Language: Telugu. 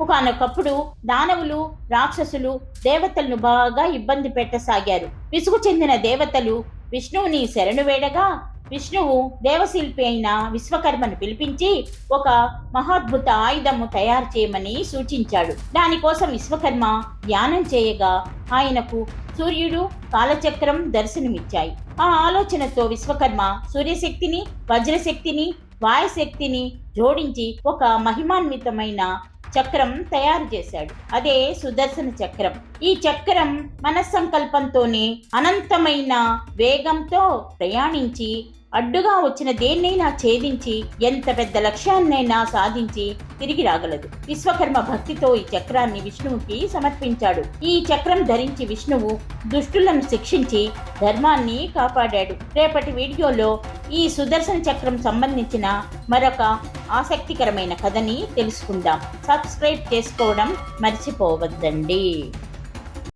ఒకనొకప్పుడు దానవులు రాక్షసులు దేవతలను బాగా ఇబ్బంది పెట్టసాగారు. విసుగు చెందిన దేవతలు విష్ణువుని శరణు వేడగా విష్ణువు దేవశిల్పి అయిన విశ్వకర్మను పిలిపించి ఒక మహాద్భుత ఆయుధము తయారు చేయమని సూచించాడు. దానికోసం విశ్వకర్మ ధ్యానం చేయగా ఆయనకు సూర్యుడు కాలచక్రం దర్శనమిచ్చాయి. ఆ ఆలోచనతో విశ్వకర్మ సూర్యశక్తిని వజ్రశక్తిని వాయుశక్తిని జోడించి ఒక మహిమాన్వితమైన చక్రం తయారు చేశాడు. అదే సుదర్శన చక్రం. ఈ చక్రం మనస్సంకల్పంతోనే అనంతమైన వేగంతో ప్రయాణించి అడ్డుగా వచ్చిన దేన్నైనా ఛేదించి ఎంత పెద్ద లక్ష్యాన్నైనా సాధించి తిరిగి రాగలదు. విశ్వకర్మ భక్తితో ఈ చక్రాన్ని విష్ణువుకి సమర్పించాడు. ఈ చక్రం ధరించి విష్ణువు దుష్టులను శిక్షించి ధర్మాన్ని కాపాడాడు. రేపటి వీడియోలో ఈ సుదర్శన చక్రం సంబంధించిన మరొక ఆసక్తికరమైన కథని తెలుసుకుందాం. సబ్స్క్రైబ్ చేసుకోవడం మర్చిపోవద్దండి.